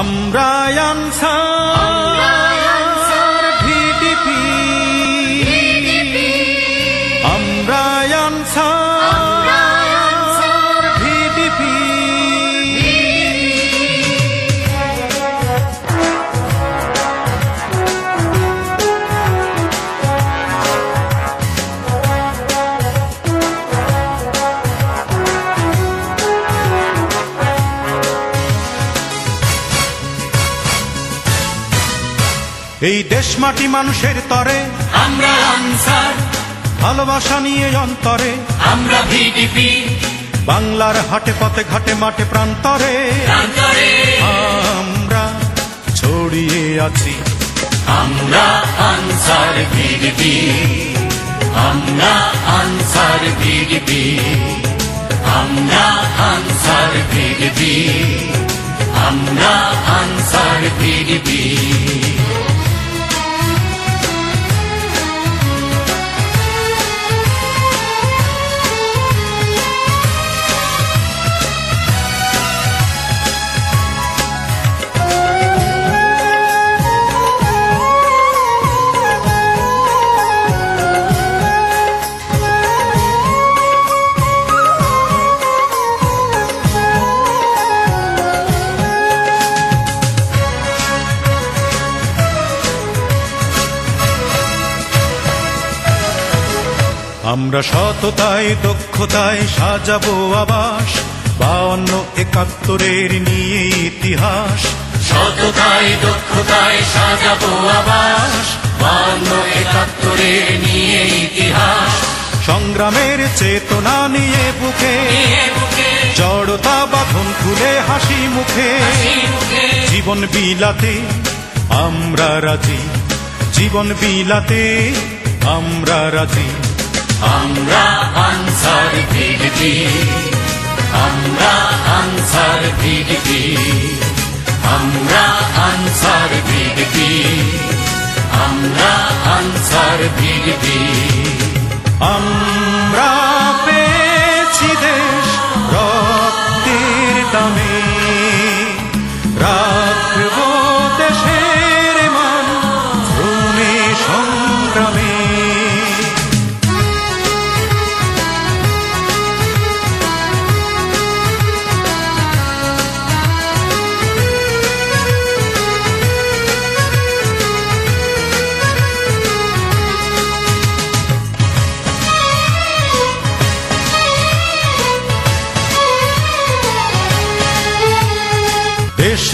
আমরা আনসার। এই দেশ মাটি মানুষের তরে। আমরা আনসার। ভালোবাসা নিয়ে অন্তরে। আমরা ভিডিপি। বাংলার হাটে পথে ঘাটে মাঠে প্রান্তরে। আমরা ছড়িয়ে আছি। আমরা আনসার ভিডিপি। আমরা আনসার ভিডিপি। আমরা আনসার ভিডিপি। আমরা আনসার ভিডিপি। সততায় দক্ষতায় সাজাবো আবাস। বাউন্ন একাত্তরের নিয়ে ইতিহাস। সততায় দক্ষতায় সাজাবো আবাস। বান্ন একাত্তরের নিয়ে ইতিহাস। সংগ্রামের চেতনা নিয়ে বুকে। জড়তা বাঁধন খুলে হাসি মুখে। জীবন বিলাতে আমরা রাজি। জীবন বিলাতে আমরা রাজি। আমরা আনসার ভিডিপি আমরা আনসার ভিডিপি আমরা আনসার ভিডিপি আমরা আনসার ভিডিপি আমরা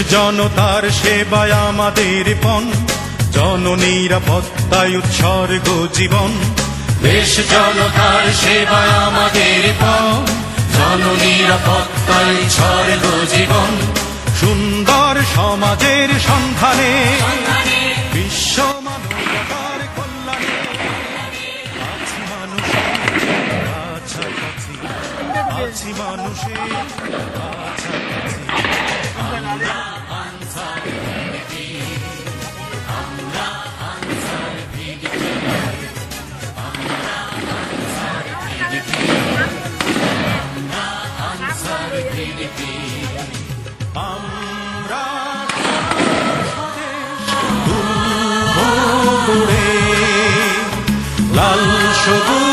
জনতার সেবায় আমাদের পণ জন জননিরাপত্তায় উৎসর্গ জীবন দেশ জনতার সেবায় আমাদের পণ জননিরাপত্তায় স্বর্গ জীবন সুন্দর সমাজের সন্ধানে বিশ্ব কল্যাণে আছি মানুষের لال شده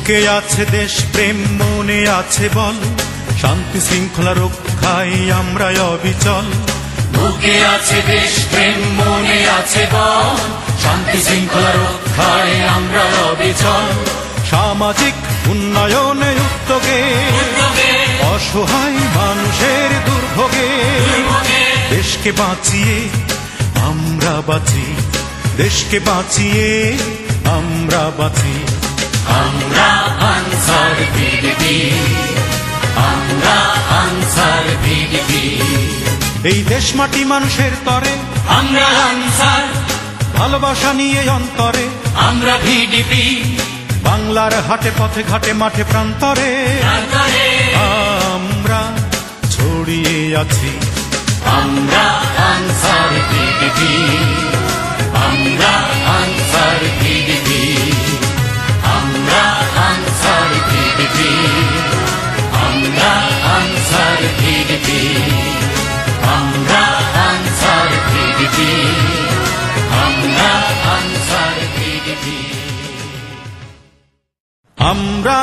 বুকে আছে দেশ প্রেম মনে আছে বল। শান্তি শৃঙ্খলা রক্ষায় আমরা অবিচল। বুকে আছে দেশ প্রেম মনে আছে বল। শান্তি শৃঙ্খলা রক্ষায় আমরা অবিচল। সামাজিক উন্নয়নে উদ্যোগে অসহায় মানুষের দুর্ভোগে। দেশকে বাঁচিয়ে আমরা বাঁচি দেশকে বাঁচিয়ে আমরা বাঁচি। আমরা আনসার ভিডিপি আমরা আনসার ভিডিপি এই দেশ মাটি মানুষের তরে। আমরা আনসার ভালোবাসা নিয়ে অন্তরে। আমরা ভিডিপি বাংলার হাটে পথে ঘাটে মাঠে প্রান্তরে। আমরা ছড়িয়ে আছি। আমরা আনসার ভিডিপি আমরা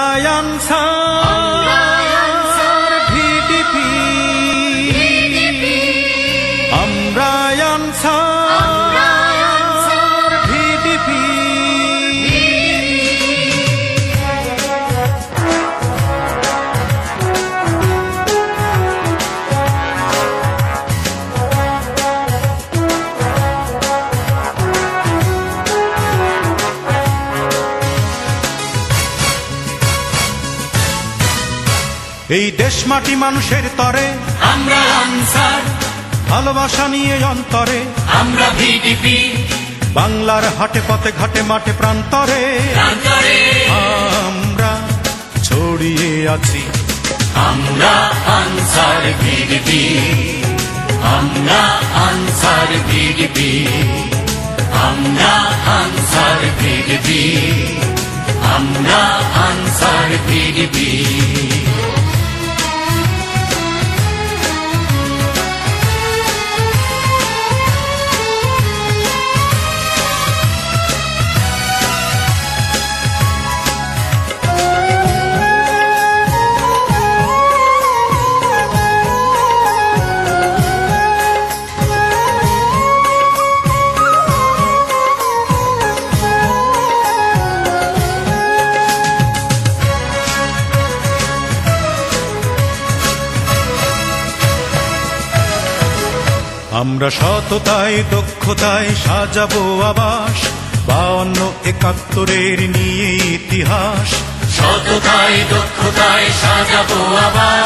এই দেশ মাটি মানুষের তরে। আমরা আনসার। ভালোবাসা নিয়ে অন্তরে। আমরা ভিডিপি। বাংলার হাটে পথে ঘাটে মাঠে প্রান্তরে। আমরা ছড়িয়ে আছি। আমরা আনসার ভিডিপি। আমরা আনসার ভিডিপি। আমরা আনসার ভিডিপি। আমরা আনসার ভিডিপি। আমরা সততায় দক্ষতায় সাজাবো আবাস। বাউন্ন একাত্তরের নিয়ে ইতিহাস। সততায় দক্ষতায় সাজাবো আবার